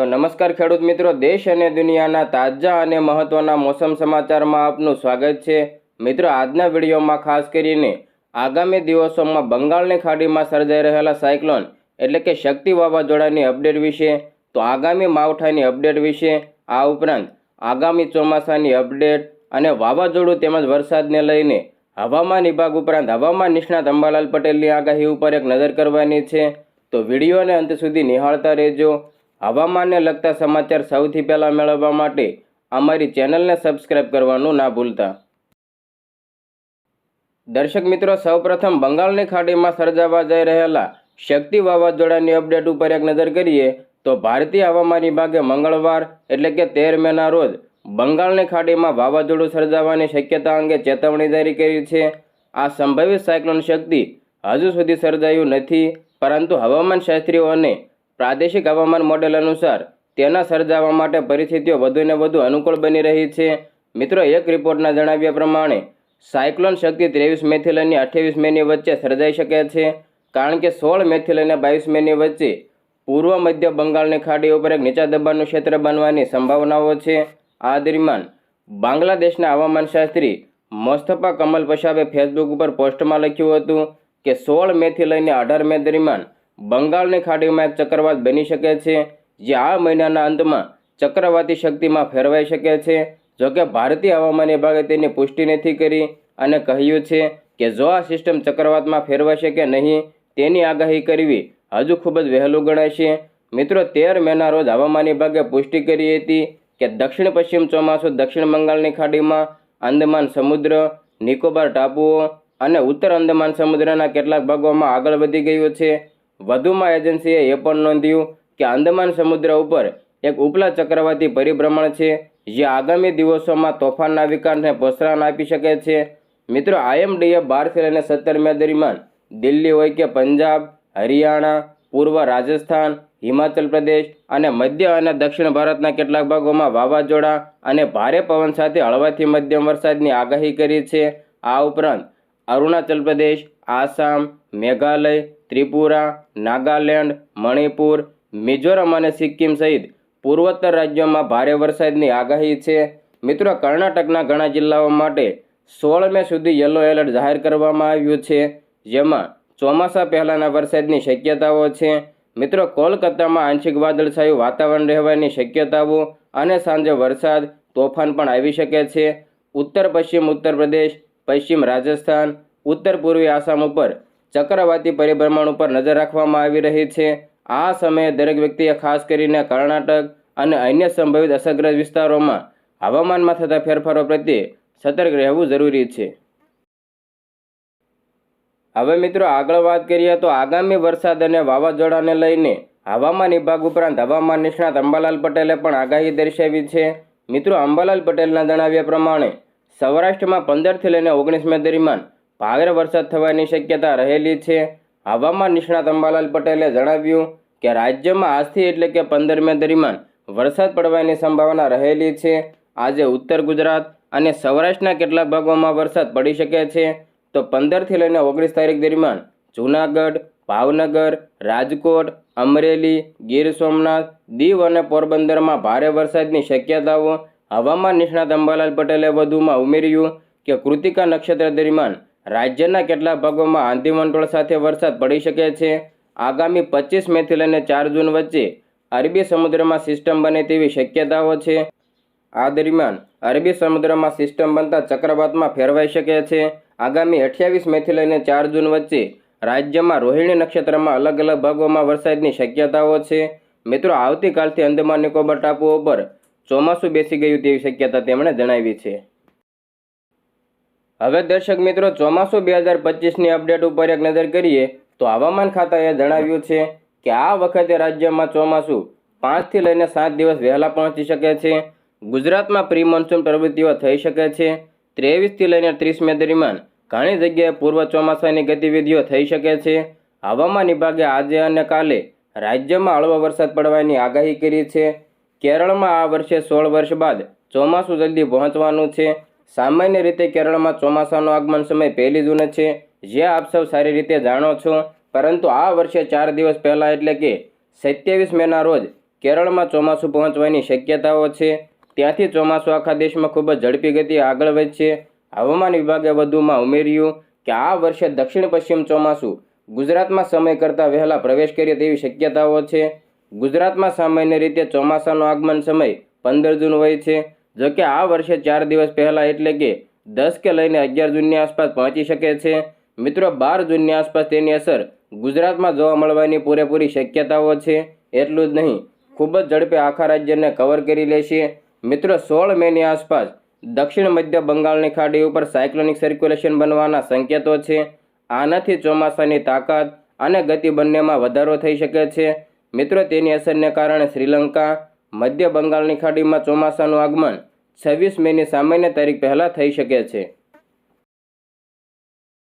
તો નમસ્કાર ખેડૂત મિત્રો, દેશ અને દુનિયાના તાજા અને મહત્વના મોસમ સમાચારમાં આપનું સ્વાગત છે. મિત્રો, આજના વિડીયોમાં ખાસ કરીને આગામી દિવસોમાં બંગાળની ખાડીમાં સર્જાઈ રહેલા સાયક્લોન એટલે કે શક્તિ વાવાઝોડાની અપડેટ વિશે, તો આગામી માવઠાની અપડેટ વિશે, આ ઉપરાંત આગામી ચોમાસાની અપડેટ અને વાવાઝોડું તેમજ વરસાદને લઈને હવામાન વિભાગ ઉપરાંત હવામાન નિષ્ણાત અંબાલાલ પટેલની આગાહી ઉપર એક નજર કરવાની છે. તો વિડીયોને અંત સુધી નિહાળતા રહેજો. હવામાનને લગતા સમાચાર સૌથી પહેલાં મેળવવા માટે અમારી ચેનલને સબસ્ક્રાઇબ કરવાનું ના ભૂલતા. દર્શક મિત્રો, સૌપ્રથમ બંગાળની ખાડીમાં સર્જાવા જઈ રહેલા શક્તિ વાવાઝોડાની અપડેટ ઉપર એક નજર કરીએ તો ભારતીય હવામાન વિભાગે મંગળવાર એટલે કે તેર મેના રોજ બંગાળની ખાડીમાં વાવાઝોડું સર્જાવાની શક્યતા અંગે ચેતવણી જારી કરી છે. આ સંભવિત સાયક્લોન શક્તિ હજુ સુધી સર્જાયું નથી, પરંતુ હવામાન શાસ્ત્રીઓ અને પ્રાદેશિક હવામાન મોડેલ અનુસાર તેના સર્જાવા માટે પરિસ્થિતિઓ વધુને વધુ અનુકૂળ બની રહી છે. મિત્રો, એક રિપોર્ટના જણાવ્યા પ્રમાણે, સાયક્લોન શક્તિ ત્રેવીસ મેથી લઈને અઠ્યાવીસ મેની વચ્ચે સર્જાઈ શકે છે, કારણ કે સોળ મેથી લઈને બાવીસ મેની વચ્ચે પૂર્વ મધ્ય બંગાળની ખાડી ઉપર એક નીચા દબાણનું ક્ષેત્ર બનવાની સંભાવનાઓ છે. આ દરમિયાન, બાંગ્લાદેશના હવામાનશાસ્ત્રી મોસ્તફા કમલ પશાબે ફેસબુક ઉપર પોસ્ટમાં લખ્યું હતું કે સોળ મેથી લઈને અઢાર મે દરમિયાન બંગાળની ખાડીમાં એક ચક્રવાત બની શકે છે, જે આ મહિનાના અંતમાં ચક્રવાતી શક્તિમાં ફેરવાઈ શકે છે. જોકે ભારતીય હવામાન વિભાગે તેની પુષ્ટિ નથી કરી અને કહ્યું છે કે જો આ સિસ્ટમ ચક્રવાતમાં ફેરવાશે કે નહીં, તેની આગાહી કરવી હજુ ખૂબ જ વહેલું ગણાશે મિત્રો, તેર મેના રોજ હવામાન વિભાગે પુષ્ટિ કરી હતી કે દક્ષિણ પશ્ચિમ ચોમાસું દક્ષિણ બંગાળની ખાડીમાં અંદમાન સમુદ્ર, નિકોબાર ટાપુઓ અને ઉત્તર અંદમાન સમુદ્રના કેટલાક ભાગોમાં આગળ વધી ગયું છે. વધુમાં એજન્સીએ એ પણ નોંધ્યું કે અંદમાન સમુદ્ર ઉપર એક ઉપલા ચક્રવાતી પરિભ્રમણ છે, જે આગામી દિવસોમાં તોફાનના વિકાસને પ્રોત્સાહન આપી શકે છે. મિત્રો, આઈએમડીએ બારથી લઈને સત્તર મે દરમિયાન દિલ્હી હોય કે પંજાબ, હરિયાણા, પૂર્વ રાજસ્થાન, હિમાચલ પ્રદેશ અને મધ્ય અને દક્ષિણ ભારતના કેટલાક ભાગોમાં વાવાઝોડા અને ભારે પવન સાથે હળવાથી મધ્યમ વરસાદની આગાહી કરી છે. આ ઉપરાંત અરુણાચલ પ્રદેશ, આસામ, મેઘાલય ત્રિપુરા, નાગાલેન્ડ, મણિપુર, મિઝોરમ અને સિક્કિમ સહિત પૂર્વોત્તર રાજ્યોમાં ભારે વરસાદની આગાહી છે. મિત્રો, કર્ણાટકના ઘણા જિલ્લાઓ માટે સોળ મે સુધી યલો એલર્ટ જાહેર કરવામાં આવ્યું છે, જેમાં ચોમાસા પહેલાંના વરસાદની શક્યતાઓ છે. મિત્રો, કોલકાતામાં આંશિક વાદળછાયું વાતાવરણ રહેવાની શક્યતાઓ અને સાંજે વરસાદ, તોફાન પણ આવી શકે છે. ઉત્તર પશ્ચિમ ઉત્તર પ્રદેશ પશ્ચિમ રાજસ્થાન ઉત્તર પૂર્વી આસામ ઉપર ચક્રવાતી પરિભ્રમણ ઉપર નજર રાખવામાં આવી રહી છે. આ સમયે દરેક વ્યક્તિએ ખાસ કરીને કર્ણાટક અને અન્ય સંભવિત અસરગ્રસ્ત વિસ્તારોમાં હવામાનમાં થતા ફેરફારો પ્રત્યે સતર્ક રહેવું જરૂરી છે. હવે મિત્રો આગળ વાત કરીએ તો આગામી વરસાદ અને વાવાઝોડાને લઈને હવામાન વિભાગ ઉપરાંત હવામાન નિષ્ણાત અંબાલાલ પટેલે પણ આગાહી દર્શાવી છે. મિત્રો અંબાલાલ પટેલના જણાવ્યા પ્રમાણે સૌરાષ્ટ્રમાં પંદરથી લઈને ઓગણીસ મે દરમિયાન ભારે વરસાદ થવાની શક્યતા રહેલી છે. હવામાન નિષ્ણાત અંબાલાલ પટેલે જણાવ્યું કે રાજ્યમાં આજથી એટલે કે પંદર દરમિયાન વરસાદ પડવાની સંભાવના રહેલી છે. આજે ઉત્તર ગુજરાત અને સૌરાષ્ટ્રના કેટલાક ભાગોમાં વરસાદ પડી શકે છે. તો પંદરથી લઈને ઓગણીસ તારીખ દરમિયાન જૂનાગઢ, ભાવનગર, રાજકોટ, અમરેલી, ગીર સોમનાથ, દીવ અને પોરબંદરમાં ભારે વરસાદની શક્યતાઓ હવામાન નિષ્ણાત અંબાલાલ પટેલે વધુમાં ઉમેર્યું કે કૃતિકા નક્ષત્ર દરમિયાન રાજ્યના કેટલાક ભાગોમાં આંધી વંટોળ સાથે વરસાદ પડી શકે છે. આગામી પચીસ મેથી લઈને ચાર જૂન વચ્ચે અરબી સમુદ્રમાં સિસ્ટમ બને તેવી શક્યતાઓ છે. આ દરમિયાન અરબી સમુદ્રમાં સિસ્ટમ બનતા ચક્રવાતમાં ફેરવાઈ શકે છે. આગામી અઠ્યાવીસ મેથી લઈને ચાર જૂન વચ્ચે રાજ્યમાં રોહિણી નક્ષત્રમાં અલગ અલગ ભાગોમાં વરસાદની શક્યતાઓ છે. મિત્રો, આવતીકાલથી અંદમાન નિકોબાર ટાપુઓ પર ચોમાસું બેસી ગયું તેવી શક્યતા તેમણે જણાવી છે. હવે દર્શક મિત્રો, ચોમાસું બે હજાર પચીસની અપડેટ ઉપર એક નજર કરીએ તો હવામાન ખાતાએ જણાવ્યું છે કે આ વખતે રાજ્યમાં ચોમાસું પાંચથી લઈને સાત દિવસ વહેલા પહોંચી શકે છે. ગુજરાતમાં પ્રી મોન્સૂન પ્રવૃત્તિઓ થઈ શકે છે. ત્રેવીસથી લઈને ત્રીસ મે દરમિયાન ઘણી જગ્યાએ પૂર્વ ચોમાસાની ગતિવિધિઓ થઈ શકે છે. હવામાન વિભાગે આજે અને કાલે રાજ્યમાં હળવો વરસાદ પડવાની આગાહી કરી છે. કેરળમાં આ વર્ષે સોળ વર્ષ બાદ ચોમાસું જલ્દી પહોંચવાનું છે. સામાન્ય રીતે કેરળમાં ચોમાસાનો આગમન સમય પહેલી જૂને છે. જે આપ સૌ સારી રીતે જાણો છો. પરંતુ આ વર્ષે ચાર દિવસ પહેલાં એટલે કે સત્યાવીસ મેના રોજ કેરળમાં ચોમાસું પહોંચવાની શક્યતાઓ છે. ત્યાંથી ચોમાસું આખા દેશમાં ખૂબ જ ઝડપી ગતિ આગળ વધશે. હવામાન વિભાગે વધુમાં ઉમેર્યું કે આ વર્ષે દક્ષિણ પશ્ચિમ ચોમાસું ગુજરાતમાં સમય કરતાં વહેલા પ્રવેશ કરે તેવી શક્યતાઓ છે. ગુજરાતમાં સામાન્ય રીતે ચોમાસાનો આગમન સમય પંદર જૂન હોય છે. જોકે આ વર્ષે ચાર દિવસ પહેલાં એટલે કે દસ કે લઈને અગિયાર જૂનની આસપાસ પહોંચી શકે છે. મિત્રો, બાર જૂનની આસપાસ તેની અસર ગુજરાતમાં જોવા મળવાની પૂરેપૂરી શક્યતાઓ છે. એટલું જ નહીં, ખૂબ જ ઝડપે આખા રાજ્યને કવર કરી લેશે. મિત્રો, સોળ મેની આસપાસ દક્ષિણ મધ્ય બંગાળની ખાડી ઉપર સાયક્લોનિક સર્ક્યુલેશન બનવાના સંકેતો છે. આનાથી ચોમાસાની તાકાત અને ગતિ બંનેમાં વધારો થઈ શકે છે. મિત્રો, તેની અસરને કારણે શ્રીલંકા મધ્ય બંગાળની ખાડીમાં ચોમાસાનું આગમન છવ્વીસ મેની સામાન્ય તારીખ પહેલાં થઈ શકે છે.